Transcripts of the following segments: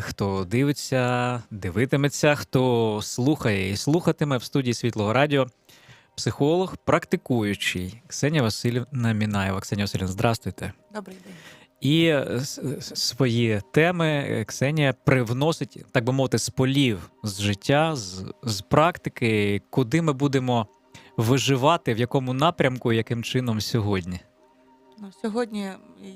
хто дивиться, дивитиметься, хто слухає і слухатиме в студії Світлого Радіо. Психолог, практикуючий Ксенія Васильівна Мінаєва. Ксенія Васильівна, здрастуйте. Добрий день. І свої теми Ксенія привносить, так би мовити, з полів з життя, з, з практики, куди ми будемо виживати, в якому напрямку, яким чином сьогодні. Ну, сьогодні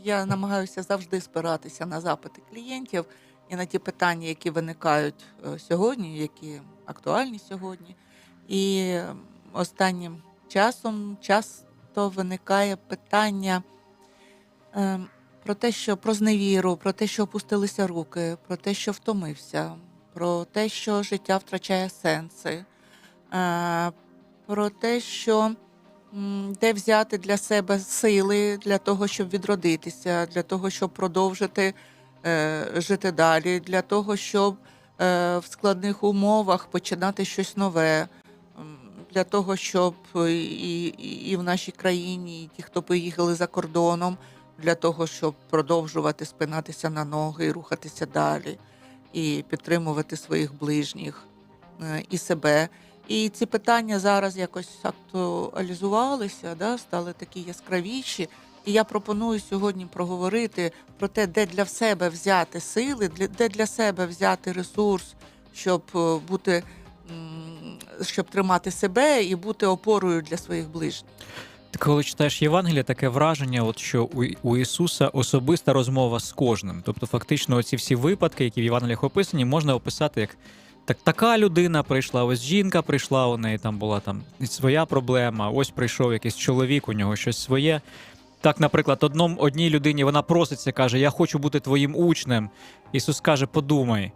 я намагаюся завжди спиратися на запити клієнтів і на ті питання, які виникають е, сьогодні, які актуальні сьогодні. І останнім часом часто виникає питання е, про те, що про зневіру, про те, що опустилися руки, про те, що втомився, про те, що життя втрачає сенси, е, про те, що де взяти для себе сили для того, щоб відродитися, для того, щоб продовжити жити далі, для того, щоб е, в складних умовах починати щось нове, для того, щоб і, і, і в нашій країні, і ті, хто поїхали за кордоном, для того, щоб продовжувати спинатися на ноги і рухатися далі, і підтримувати своїх ближніх е, і себе. І ці питання зараз якось актуалізувалися, да, стали такі яскравіші. І я пропоную сьогодні проговорити про те, де для себе взяти сили, де для себе взяти ресурс, щоб е, бути, щоб тримати себе і бути опорою для своїх ближніх. Коли читаєш Євангелія, таке враження, от що у Ісуса особиста розмова з кожним. Тобто, фактично, ці всі випадки, які в Євангеліях описані, можна описати як так, така людина прийшла, ось жінка прийшла, у неї там була там своя проблема, ось прийшов якийсь чоловік, у нього щось своє. Так, наприклад, одном, одній людині вона проситься, каже: Я хочу бути твоїм учнем. Ісус каже, подумай.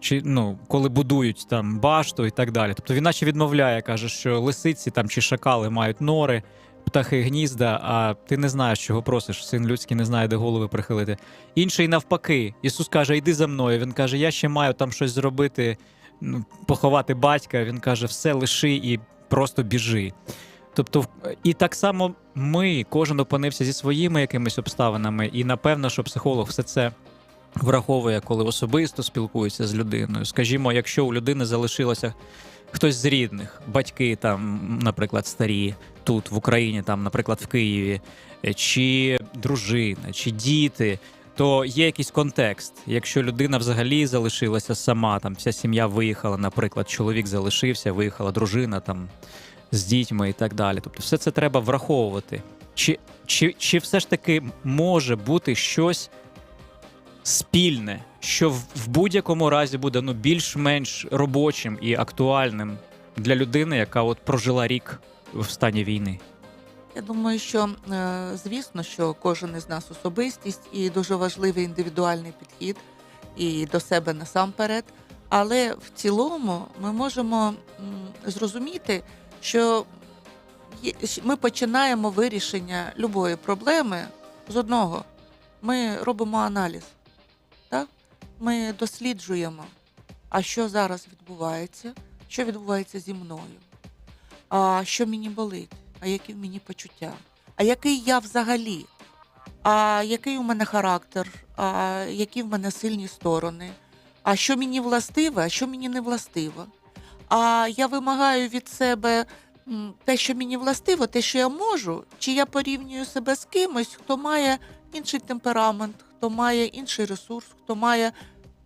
Чи ну, коли будують там башту і так далі. Тобто він наче відмовляє, каже, що лисиці там чи шакали мають нори, птахи гнізда, а ти не знаєш, чого просиш. Син людський не знає, де голови прихилити. Інший навпаки, Ісус каже: Йди за мною. Він каже: Я ще маю там щось зробити, ну, поховати батька. Він каже, все лиши і просто біжи. Тобто, і так само ми, кожен опинився зі своїми якимись обставинами, і напевно, що психолог все це враховує, коли особисто спілкується з людиною. Скажімо, якщо у людини залишилося хтось з рідних, батьки там, наприклад, старі тут в Україні, там, наприклад, в Києві, чи дружина, чи діти. То є якийсь контекст. Якщо людина взагалі залишилася сама, там вся сім'я виїхала, наприклад, чоловік залишився, виїхала дружина там з дітьми і так далі. Тобто, все це треба враховувати. Чи, чи, чи все ж таки може бути щось спільне, що в, в будь-якому разі буде ну, більш-менш робочим і актуальним для людини, яка от прожила рік в стані війни? Я думаю, що е, звісно, що кожен із нас особистість і дуже важливий індивідуальний підхід і до себе насамперед. Але в цілому ми можемо зрозуміти, що ми починаємо вирішення любої проблеми з одного. Ми робимо аналіз, так? ми досліджуємо, а що зараз відбувається, що відбувається зі мною, а що мені болить, а які в мені почуття, а який я взагалі, а який у мене характер, а які в мене сильні сторони, а що мені властиве, а що мені не властиво. А я вимагаю від себе те, що мені властиво, те, що я можу, чи я порівнюю себе з кимось, хто має інший темперамент, хто має інший ресурс, хто має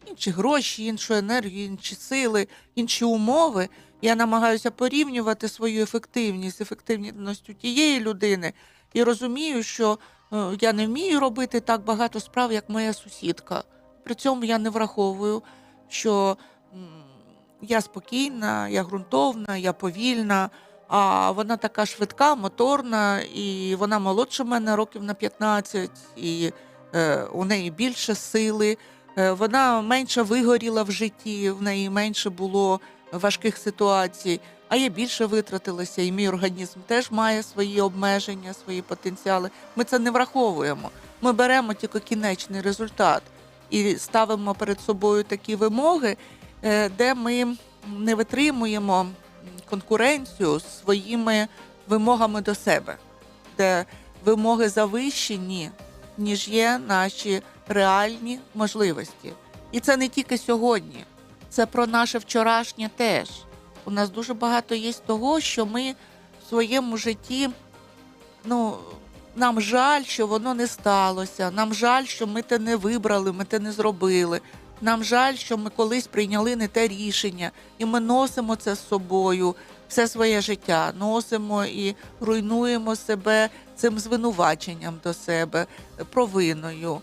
інші гроші, іншу енергію, інші сили, інші умови. Я намагаюся порівнювати свою ефективність з ефективністю тієї людини і розумію, що е, я не вмію робити так багато справ, як моя сусідка. При цьому я не враховую, що я спокійна, я ґрунтовна, я повільна, а вона така швидка, моторна, і вона молодша мене років на 15, і е, у неї більше сили. Е, Вона менше вигоріла в житті, в неї менше було важких ситуацій, а я більше витратилася, і мій організм теж має свої обмеження, свої потенціали. Ми це не враховуємо. Ми беремо тільки кінечний результат і ставимо перед собою такі вимоги, де ми не витримуємо конкуренцію своїми вимогами до себе, де вимоги завищені, ніж є наші реальні можливості. І це не тільки сьогодні, це про наше вчорашнє теж. У нас дуже багато є того, що ми в своєму житті, ну, нам жаль, що воно не сталося. Нам жаль, що ми те не вибрали, ми те не зробили. Нам жаль, що ми колись прийняли не те рішення, і ми носимо це з собою все своє життя, носимо і руйнуємо себе цим звинуваченням до себе, провиною,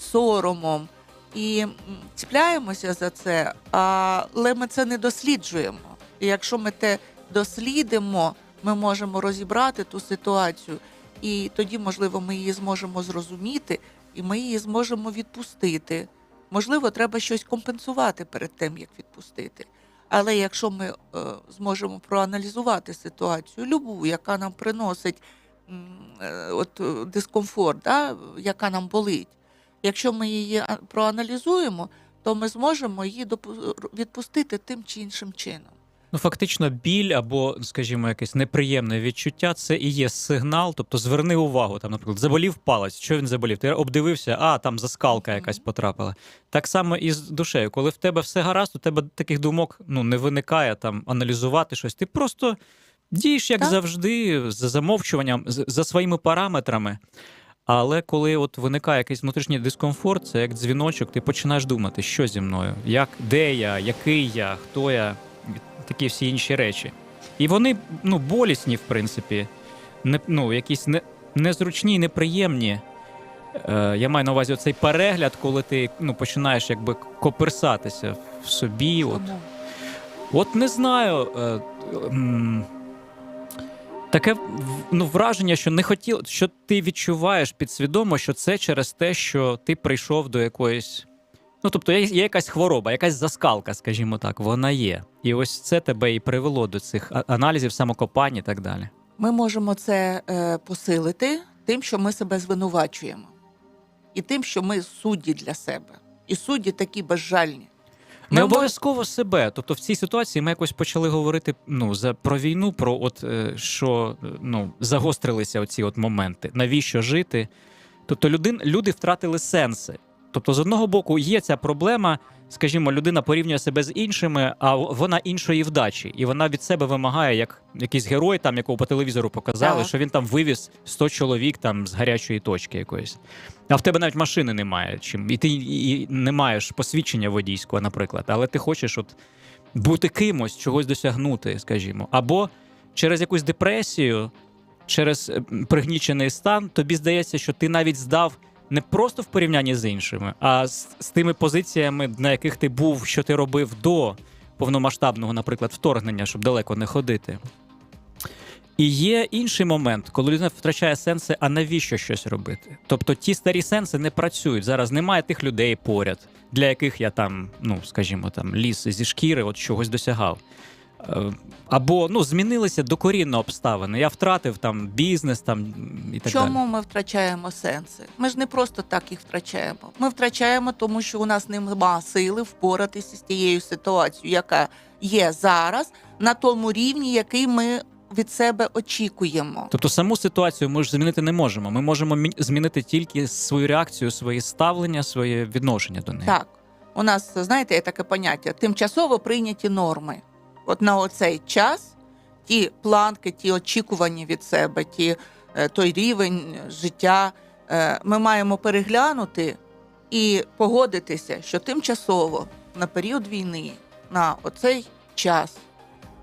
соромом. І ціпляємося за це, але ми це не досліджуємо. І якщо ми те дослідимо, ми можемо розібрати ту ситуацію, і тоді, можливо, ми її зможемо зрозуміти, і ми її зможемо відпустити. Можливо, треба щось компенсувати перед тим, як відпустити. Але якщо ми е, зможемо проаналізувати ситуацію, любу, яка нам приносить е, от, е, дискомфорт, да, яка нам болить, якщо ми її проаналізуємо, то ми зможемо її відпустити тим чи іншим чином. Ну, фактично, біль або, скажімо, якесь неприємне відчуття це і є сигнал. Тобто, зверни увагу, там, наприклад, заболів палець. Що він заболів? Ти обдивився, а там заскалка якась потрапила. Так само і з душею. Коли в тебе все гаразд, у тебе таких думок ну, не виникає там аналізувати щось. Ти просто дієш, як Так. завжди, за замовчуванням, за своїми параметрами. Але коли от виникає якийсь внутрішній дискомфорт, це як дзвіночок, ти починаєш думати, що зі мною, як, де я, який я, хто я, такі всі інші речі. І вони ну, болісні, в принципі, не, ну, якісь не, незручні, неприємні. Е, я маю на увазі оцей перегляд, коли ти ну, починаєш якби коперсатися в собі. От, От не знаю. Е, м, таке ну, враження, що не хотів, що ти відчуваєш підсвідомо, що це через те, що ти прийшов до якоїсь. Ну, тобто, є, є якась хвороба, якась заскалка, скажімо так, вона є. І ось це тебе і привело до цих аналізів, самокопань і так далі. ми можемо це е, посилити тим, що ми себе звинувачуємо, і тим, що ми судді для себе. І судді такі безжальні. Не Ми обов'язково себе. Тобто в цій ситуації ми якось почали говорити ну, за, про війну, про от, е, що е, ну, загострилися оці от моменти. Навіщо жити? Тобто людин, люди втратили сенси. Тобто, з одного боку, є ця проблема, скажімо, людина порівнює себе з іншими, а вона іншої вдачі. І вона від себе вимагає, як якийсь герой, там, якого по телевізору показали, Так. що він там вивіз 100 чоловік там, з гарячої точки якоїсь. А в тебе навіть машини немає. Чим, і ти і не маєш посвідчення водійського, наприклад, але ти хочеш от бути кимось, чогось досягнути, скажімо. Або через якусь депресію, через е, пригнічений стан, тобі здається, що ти навіть здав не просто в порівнянні з іншими, а з, з тими позиціями, на яких ти був, що ти робив до повномасштабного, наприклад, вторгнення, щоб далеко не ходити. І є інший момент, коли людина втрачає сенси, а навіщо щось робити? Тобто ті старі сенси не працюють. Зараз немає тих людей поряд, для яких я там, ну скажімо, там ліс зі шкіри, от чогось досягав. Е, Або ну змінилися докорінно обставини. Я втратив там бізнес, там і так Чому далі. ми втрачаємо сенси? Ми ж не просто так їх втрачаємо. Ми втрачаємо, тому що у нас нема сили впоратися з тією ситуацією, яка є зараз, на тому рівні, який ми від себе очікуємо. Тобто саму ситуацію ми ж змінити не можемо. Ми можемо мі- змінити тільки свою реакцію, своє ставлення, своє відношення до неї. Так, у нас, знаєте, є таке поняття тимчасово прийняті норми. От на оцей час ті планки, ті очікування від себе, ті, е, той рівень життя е, ми маємо переглянути і погодитися, що тимчасово на період війни, на оцей час,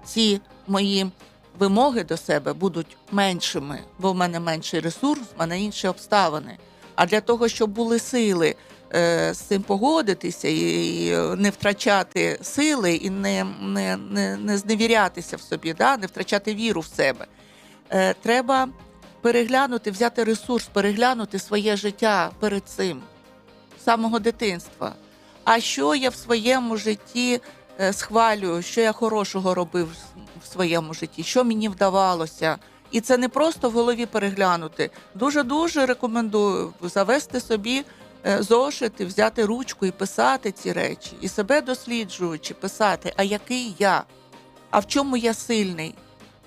ці мої вимоги до себе будуть меншими, бо в мене менший ресурс, в мене інші обставини. А для того, щоб були сили з цим погодитися і, і не втрачати сили, і не, не, не, не зневірятися в собі, да? не втрачати віру в себе, е, треба переглянути, взяти ресурс, переглянути своє життя перед цим з самого дитинства. А що я в своєму житті е, схвалюю, що я хорошого робив в своєму житті, що мені вдавалося. І це не просто в голові переглянути. Дуже дуже рекомендую завести собі е, зошити, взяти ручку і писати ці речі, і себе досліджуючи, писати, а який я, а в чому я сильний,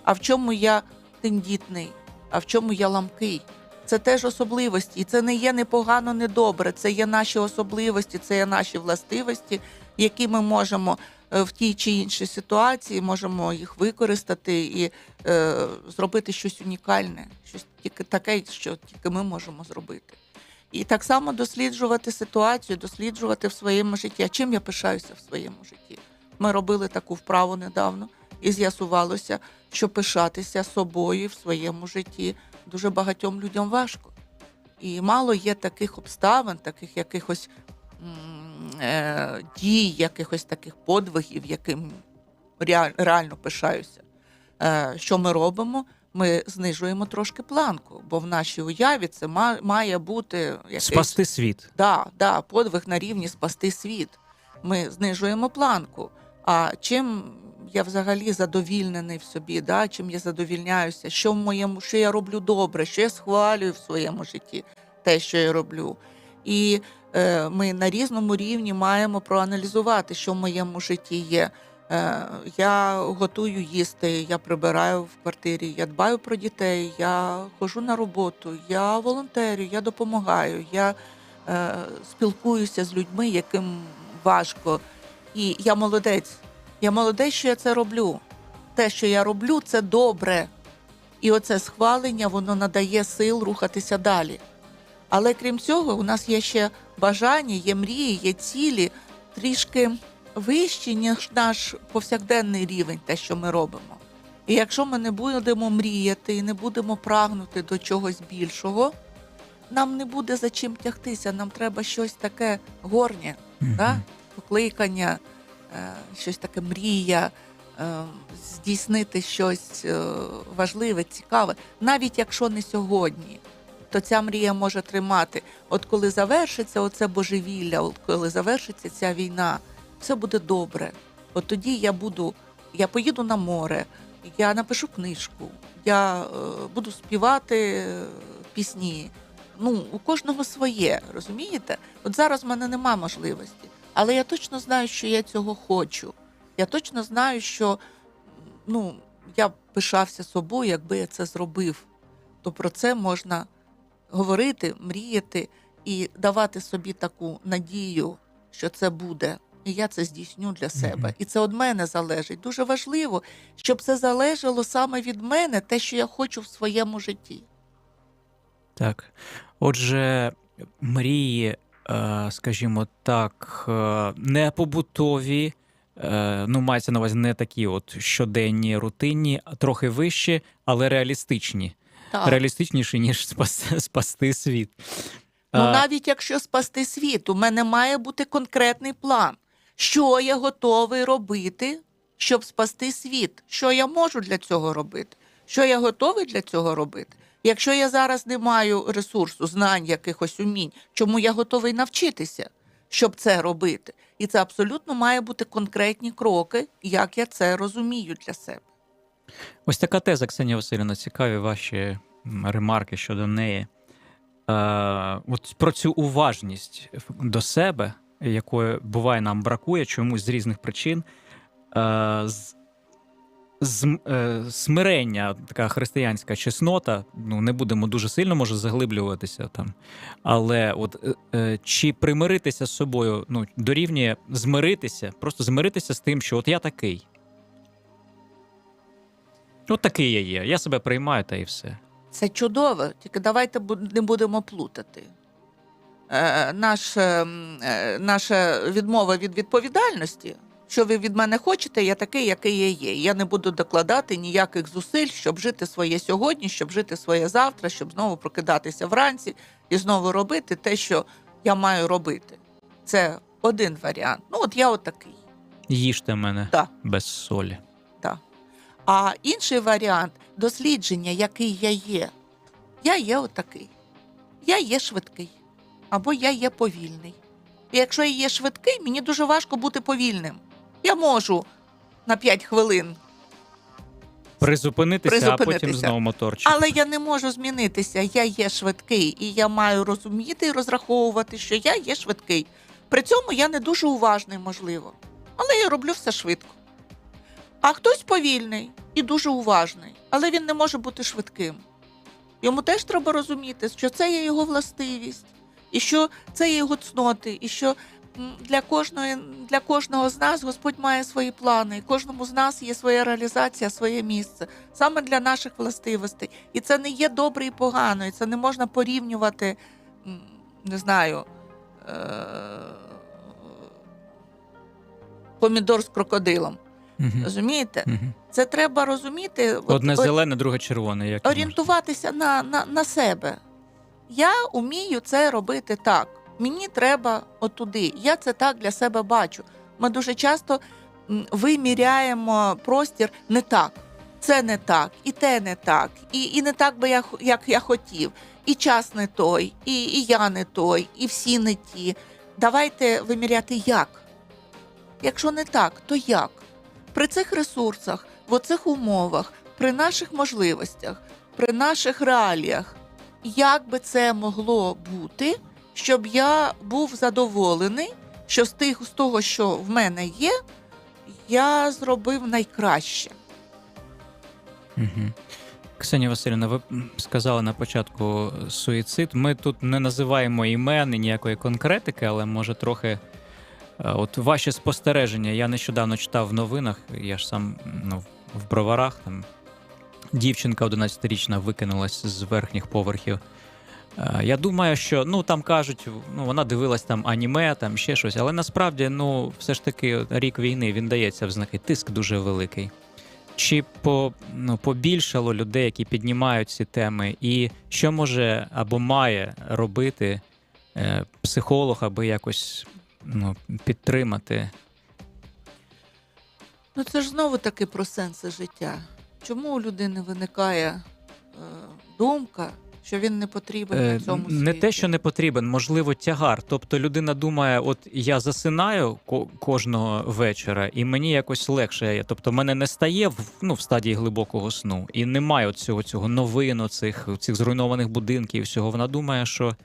а в чому я тендітний, а в чому я ламкий. Це теж особливості, і це не є непогано, не добре. Це є наші особливості, це є наші властивості, які ми можемо е, в тій чи іншій ситуації можемо їх використати і е, зробити щось унікальне, щось тільки таке, що тільки ми можемо зробити. І так само досліджувати ситуацію, досліджувати в своєму житті. А чим я пишаюся в своєму житті? Ми робили таку вправу недавно, і з'ясувалося, що пишатися собою в своєму житті дуже багатьом людям важко. І мало є таких обставин, таких якихось е, дій, якихось таких подвигів, яким реаль- реально пишаюся. Е, що ми робимо? Ми знижуємо трошки планку, бо в нашій уяві це має бути якийсь Спасти світ. Да, да, подвиг на рівні спасти світ. Ми знижуємо планку. А чим я взагалі задовільнений в собі, да? чим я задовільняюся, що в моєму, що я роблю добре, що я схвалюю в своєму житті, те, що я роблю. І е, ми на різному рівні маємо проаналізувати, що в моєму житті є. Е, я готую їсти, я прибираю в квартирі, я дбаю про дітей, я ходжу на роботу, я волонтерю, я допомагаю, я е, спілкуюся з людьми, яким важко. І я молодець. Я молодець, що я це роблю. Те, що я роблю, це добре. І оце схвалення, воно надає сил рухатися далі. Але крім цього, у нас є ще бажання, є мрії, є цілі трішки вищі, ніж наш повсякденний рівень, те, що ми робимо. І якщо ми не будемо мріяти і не будемо прагнути до чогось більшого, нам не буде за чим тягтися. Нам треба щось таке горнє, Мгм. да? покликання, е, щось таке мрія, е, здійснити щось е, важливе, цікаве, навіть якщо не сьогодні. То ця мрія може тримати. От коли завершиться оце божевілля, от коли завершиться ця війна, все буде добре. От тоді я буду, я поїду на море, я напишу книжку, я е, буду співати е, пісні. Ну, у кожного своє, розумієте? От зараз в мене нема можливості, але я точно знаю, що я цього хочу. Я точно знаю, що ну, я б пишався собою, якби я це зробив. То про це можна говорити, мріяти і давати собі таку надію, що це буде. І я це здійсню для себе. Мгм. І це від мене залежить. Дуже важливо, щоб це залежало саме від мене, те, що я хочу в своєму житті. Так. Отже, мрії, е, скажімо так, е, не побутові, е, ну, мається на увазі не такі от щоденні, рутинні, а трохи вищі, але реалістичні. Так. Реалістичніші, ніж спасти, спасти світ. Ну, навіть якщо спасти світ, у мене має бути конкретний план, що я готовий робити, щоб спасти світ. Що я можу для цього робити? Що я готовий для цього робити? Якщо я зараз не маю ресурсу, знань, якихось умінь, чому я готовий навчитися, щоб це робити? І це абсолютно має бути конкретні кроки, як я це розумію для себе. Ось така теза, Ксенія Васильівна, цікаві ваші ремарки щодо неї. Е, от про цю уважність до себе, якої буває нам бракує чомусь з різних причин. Е, з, е, смирення, така християнська чеснота. Ну, не будемо дуже сильно може заглиблюватися там. Але от е, чи примиритися з собою ну, дорівнює змиритися, просто змиритися з тим, що от я такий. От такий я є. Я себе приймаю та і все. Це чудово, тільки давайте не будемо плутати. Е, наш, е, е, наша відмова від відповідальності, що ви від мене хочете, я такий, який я є. Я не буду докладати ніяких зусиль, щоб жити своє сьогодні, щоб жити своє завтра, щоб знову прокидатися вранці і знову робити те, що я маю робити. Це один варіант. Ну, от я отакий. Їжте мене Так. без солі. А інший варіант дослідження, який я є. Я є отакий. Я є швидкий. Або я є повільний. І якщо я є швидкий, мені дуже важко бути повільним. Я можу на 5 хвилин, Призупинитися, а потім знову моторчик. але я не можу змінитися. Я є швидкий, і я маю розуміти і розраховувати, що я є швидкий. При цьому я не дуже уважний, можливо. Але я роблю все швидко. А хтось повільний і дуже уважний, але він не може бути швидким. Йому теж треба розуміти, що це є його властивість, і що це є його цноти, і що для кожної для кожного з нас Господь має свої плани, і кожному з нас є своя реалізація, своє місце саме для наших властивостей. І це не є добре і погано, і це не можна порівнювати, не знаю. Е- помідор з крокодилом. Мгм. Розумієте? Мгм. Це треба розуміти. Одне от зелене, друге червоне. Як орієнтуватися на, на, на себе. Я умію це робити так. Мені треба отуди. Я це так для себе бачу. Ми дуже часто виміряємо простір не так. Це не так, і те не так, і, і не так би я як я хотів. І час не той, і, і я не той, і всі не ті. Давайте виміряти як. Якщо не так, то як? При цих ресурсах, в оцих умовах, при наших можливостях, при наших реаліях, як би це могло бути, щоб я був задоволений, що з тих з того, що в мене є, я зробив найкраще. Мгм. Ксенія Васильівна, ви сказали на початку суїцид. Ми тут не називаємо імен і ніякої конкретики, але може трохи. е, От ваші спостереження. Я нещодавно читав в новинах, я ж сам ну, в броварах там дівчинка 11-річна викинулась з верхніх поверхів. Е, Я думаю, що ну там кажуть, ну вона дивилась там аніме, там ще щось, але насправді, ну, все ж таки, рік війни він дається в знаки. Тиск дуже великий. Чи по, ну, побільшало людей, які піднімають ці теми, і що може або має робити е, психолог, аби якось ну, підтримати? Ну це ж знову таки про сенси життя. Чому у людини виникає е, думка, що він не потрібен Е, на цьому світі? не те, що не потрібен, можливо, тягар. Тобто людина думає, от я засинаю ко- кожного вечора, і мені якось легше. Тобто, мене не стає в, ну, в стадії глибокого сну, і немає от цього, цього новин, цих, цих зруйнованих будинків. і Всього вона думає, що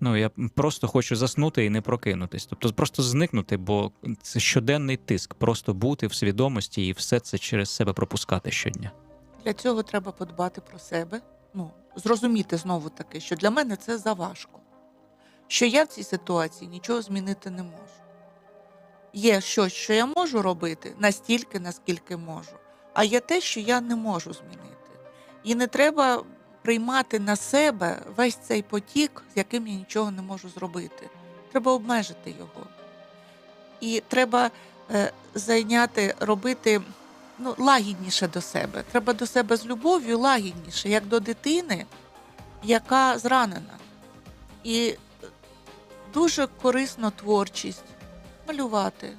ну я просто хочу заснути і не прокинутись. Тобто, просто зникнути, бо це щоденний тиск, просто бути в свідомості і все це через себе пропускати щодня. Для цього треба подбати про себе. Ну, зрозуміти знову таки, що для мене це заважко. Що я в цій ситуації нічого змінити не можу. Є щось, що я можу робити настільки, наскільки можу, а є те, що я не можу змінити. І не треба приймати на себе весь цей потік, з яким я нічого не можу зробити. Треба обмежити його. І треба е, зайняти, робити ну, лагідніше до себе. Треба до себе з любов'ю лагідніше, як до дитини, яка зранена. І дуже корисно творчість, малювати,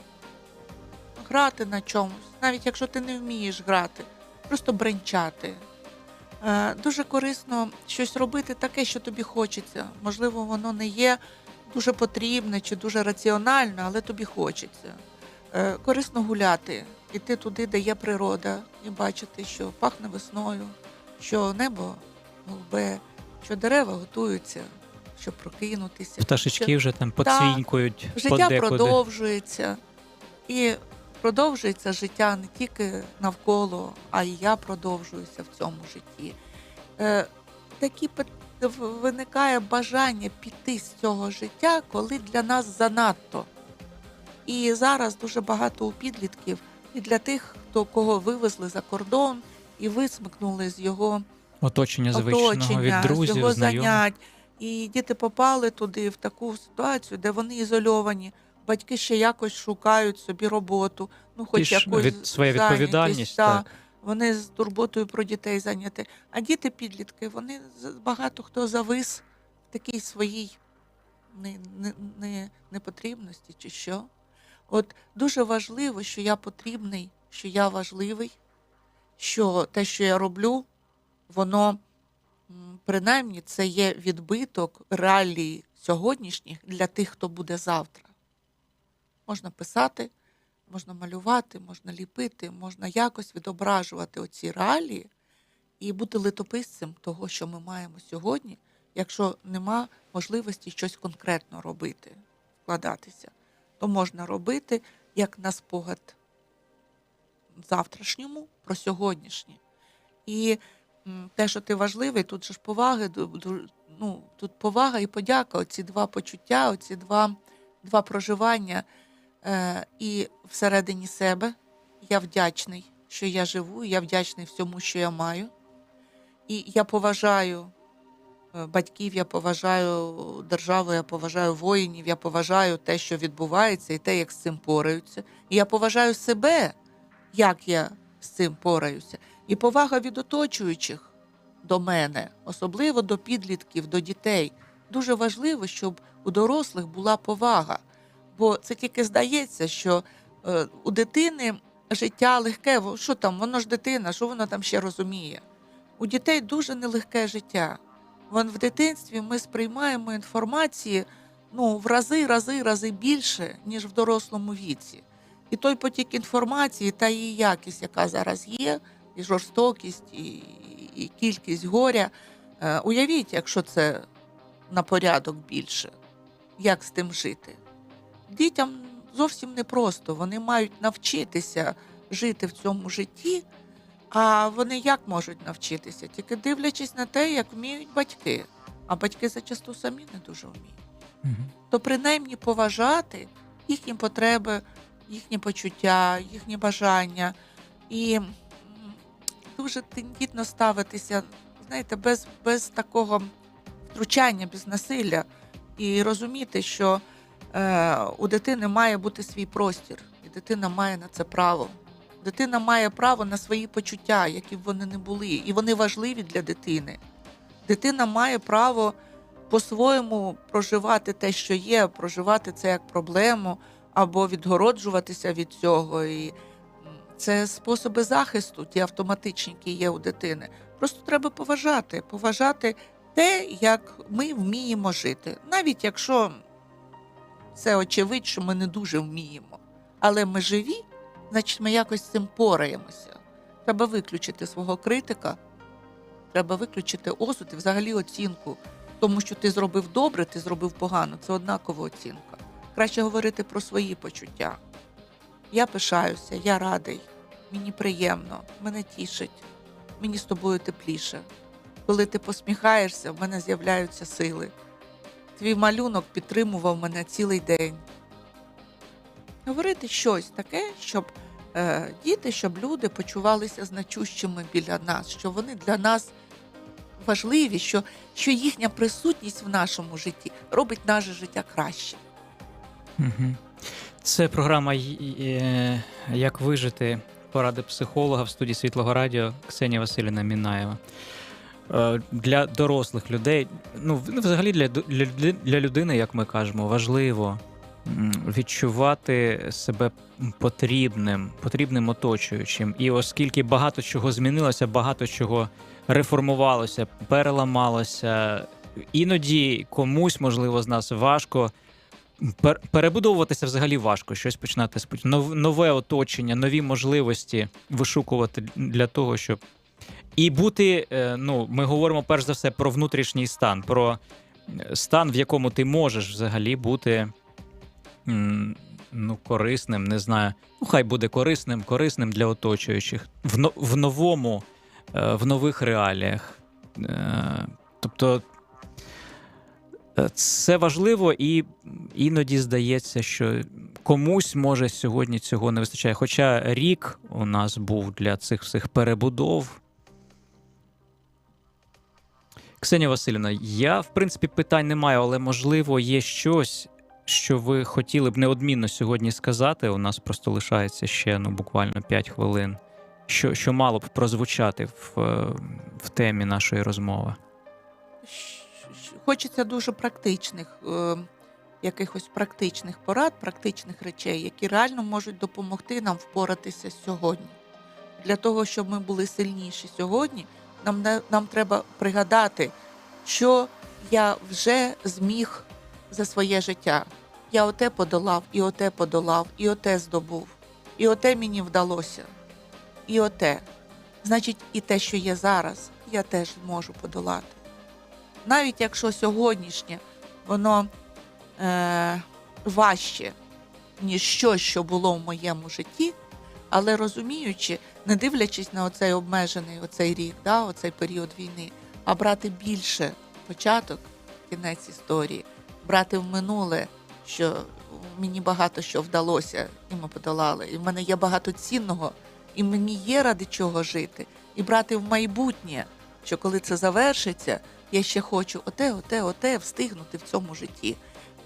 грати на чомусь, навіть якщо ти не вмієш грати, просто бренчати. Е, Дуже корисно щось робити таке, що тобі хочеться. Можливо, воно не є дуже потрібне чи дуже раціональне, але тобі хочеться. Е, Корисно гуляти, іти туди, де є природа, і бачити, що пахне весною, що небо голубе, що дерева готуються, щоб прокинутися. Пташечки вже там поцвінькують що життя подекуди. продовжується. І продовжується життя не тільки навколо, а й я продовжуюся в цьому житті. Е, такі виникає бажання піти з цього життя, коли для нас занадто. І зараз дуже багато у підлітків, і для тих, хто кого вивезли за кордон і висмикнули з його Оточення звичного від оточення, з його знайомих. занять. І діти попали туди в таку ситуацію, де вони ізольовані. Батьки ще якось шукають собі роботу, ну хоч Ті ж якусь від- своя зайнятість, відповідальність, та. так. Вони з турботою про дітей зайняті. А діти підлітки, вони багато хто завис в такій своїй не, не, не, непотрібності чи що. От дуже важливо, що я потрібний, що я важливий, що те, що я роблю, воно принаймні це є відбиток реалій сьогоднішніх для тих, хто буде завтра. Можна писати, можна малювати, можна ліпити, можна якось відображувати оці реалії і бути литописцем того, що ми маємо сьогодні, якщо нема можливості щось конкретно робити, вкладатися, то можна робити як на спогад завтрашньому про сьогоднішнє. І те, що ти важливий, тут же ж поваги, ну, тут повага і подяка, оці два почуття, оці два, два проживання. Е, і всередині себе я вдячний, що я живу, я вдячний всьому, що я маю. І я поважаю батьків, я поважаю державу, я поважаю воїнів, я поважаю те, що відбувається, і те, як з цим пораються. І я поважаю себе, як я з цим пораюся. І повага від оточуючих до мене, особливо до підлітків, до дітей. Дуже важливо, щоб у дорослих була повага. Бо це тільки здається, що е, у дитини життя легке, що там, воно ж дитина, що воно там ще розуміє. У дітей дуже нелегке життя. В дитинстві ми сприймаємо інформації ну, в рази, рази, рази більше, ніж в дорослому віці. І той потік інформації та її якість, яка зараз є, і жорстокість, і, і кількість горя. Е, уявіть, якщо це на порядок більше, як з тим жити. Дітям зовсім непросто, вони мають навчитися жити в цьому житті. А вони як можуть навчитися? Тільки дивлячись на те, як вміють батьки. А батьки зачасту самі не дуже вміють. То принаймні поважати їхні потреби, їхні почуття, їхні бажання. І дуже тендітно ставитися, знаєте, без, без такого втручання, без насилля, і розуміти, що е, у дитини має бути свій простір, і дитина має на це право. Дитина має право на свої почуття, які б вони не були, і вони важливі для дитини. Дитина має право по-своєму проживати те, що є, проживати це як проблему, або відгороджуватися від цього. І це способи захисту, ті автоматичні, які є у дитини. Просто треба поважати, поважати те, як ми вміємо жити, навіть якщо це очевидь, що ми не дуже вміємо. Але ми живі, значить, ми якось з цим пораємося. Треба виключити свого критика, треба виключити осуд і взагалі оцінку. Тому що ти зробив добре, ти зробив погано. Це однакова оцінка. Краще говорити про свої почуття. Я пишаюся, я радий, мені приємно, мене тішить, мені з тобою тепліше. Коли ти посміхаєшся, в мене з'являються сили. Твій малюнок підтримував мене цілий день. Говорити щось таке, щоб е, діти, щоб люди почувалися значущими біля нас, що вони для нас важливі, що, що їхня присутність в нашому житті робить наше життя краще. Це програма е, Як вижити поради психолога в студії Світлого Радіо Ксенія Василівна Мінаєва. Е, Для дорослих людей, ну ну, взагалі для, для, для людини, як ми кажемо, важливо відчувати себе потрібним, потрібним оточуючим. І оскільки багато чого змінилося, багато чого реформувалося, переламалося, іноді комусь, можливо, з нас важко перебудовуватися взагалі важко, щось починати. Нов- нове оточення, нові можливості вишукувати для того, щоб і бути. е, Ну, ми говоримо перш за все про внутрішній стан, про стан, в якому ти можеш взагалі бути. Ну, корисним, не знаю. Ну, хай буде корисним, корисним для оточуючих в, в новому, е, в нових реаліях. Е, Тобто Е, Це важливо, і іноді здається, що комусь може сьогодні цього не вистачає. Хоча рік у нас був для цих всіх перебудов. Ксенія Васильівна, я в принципі питань не маю, але можливо є щось, що ви хотіли б неодмінно сьогодні сказати. У нас просто лишається ще ну, буквально 5 хвилин. Що, що мало б прозвучати в, е, в темі нашої розмови. Хочеться дуже практичних, е, якихось практичних порад, практичних речей, які реально можуть допомогти нам впоратися сьогодні. Для того, щоб ми були сильніші сьогодні, нам, нам треба пригадати, що я вже зміг за своє життя. Я оте подолав, і оте подолав, і оте здобув, і оте мені вдалося, і оте. Значить, і те, що є зараз, я теж можу подолати навіть якщо сьогоднішнє воно е, важче, ніж щось, що було в моєму житті, Але розуміючи, не дивлячись на оцей обмежений оцей рік, да, оцей період війни, а брати більше початок, кінець історії, брати в минуле, що мені багато що вдалося, і ми подолали. І в мене є багато цінного, і мені є ради чого жити, і брати в майбутнє, що коли це завершиться, я ще хочу оте, оте, оте встигнути в цьому житті.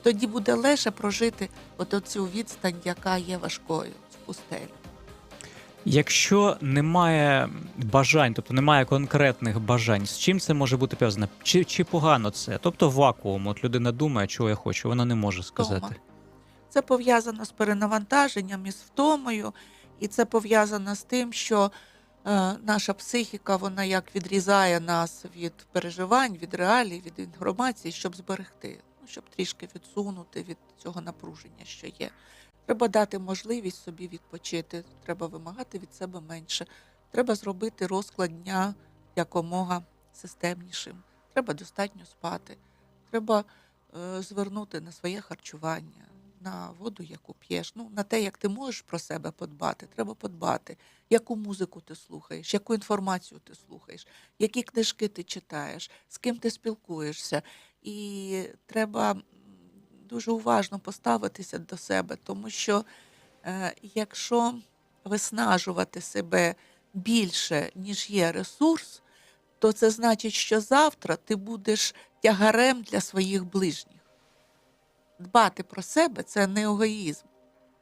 Тоді буде легше прожити от оцю відстань, яка є важкою, цю пустелю. Якщо немає бажань, тобто немає конкретних бажань, з чим це може бути пов'язано? Чи, чи погано це? Тобто вакуум, от людина думає, чого я хочу, вона не може сказати. Втома. Це пов'язано з перенавантаженням і з втомою, і це пов'язано з тим, що е, наша психіка вона як відрізає нас від переживань, від реалій, від інформації, щоб зберегти, ну, щоб трішки відсунути від цього напруження, що є. Треба дати можливість собі відпочити, треба вимагати від себе менше. Треба зробити розклад дня якомога системнішим. Треба достатньо спати. Треба е, звернути на своє харчування, на воду, яку п'єш, ну на те, як ти можеш про себе подбати, треба подбати, яку музику ти слухаєш, яку інформацію ти слухаєш, які книжки ти читаєш, з ким ти спілкуєшся. І треба дуже уважно поставитися до себе, тому що е, якщо виснажувати себе більше, ніж є ресурс, то це значить, що завтра ти будеш тягарем для своїх ближніх. Дбати про себе це не егоїзм,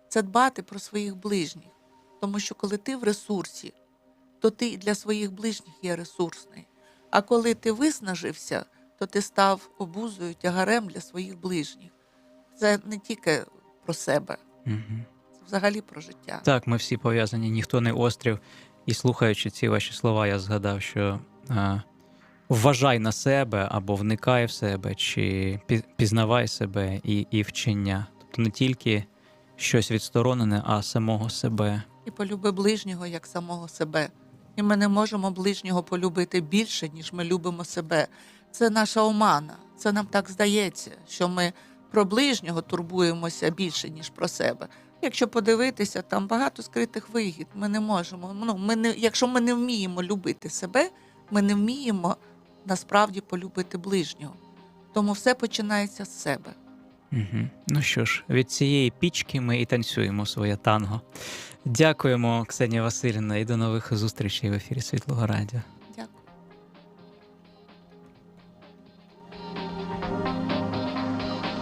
це дбати про своїх ближніх. Тому що коли ти в ресурсі, то ти для своїх ближніх є ресурсний. А коли ти виснажився, то ти став обузою, тягарем для своїх ближніх. Це не тільки про себе, Угу. це взагалі про життя. Так, ми всі пов'язані, ніхто не острів. І слухаючи ці ваші слова, я згадав, що а, вважай на себе або вникай в себе, чи пізнавай себе і, і вчення. Тобто не тільки щось відсторонене, а самого себе. І полюби ближнього як самого себе. І ми не можемо ближнього полюбити більше, ніж ми любимо себе. Це наша омана. Це нам так здається, що ми про ближнього турбуємося більше, ніж про себе. Якщо подивитися, там багато скритих вигід. Ми не можемо. Ну, ми не, якщо ми не вміємо любити себе, ми не вміємо насправді полюбити ближнього. Тому все починається з себе. Угу. Ну що ж, від цієї пічки ми і танцюємо своє танго. Дякуємо, Ксенія Васильівна, і до нових зустрічей в ефірі Світлого Радіо.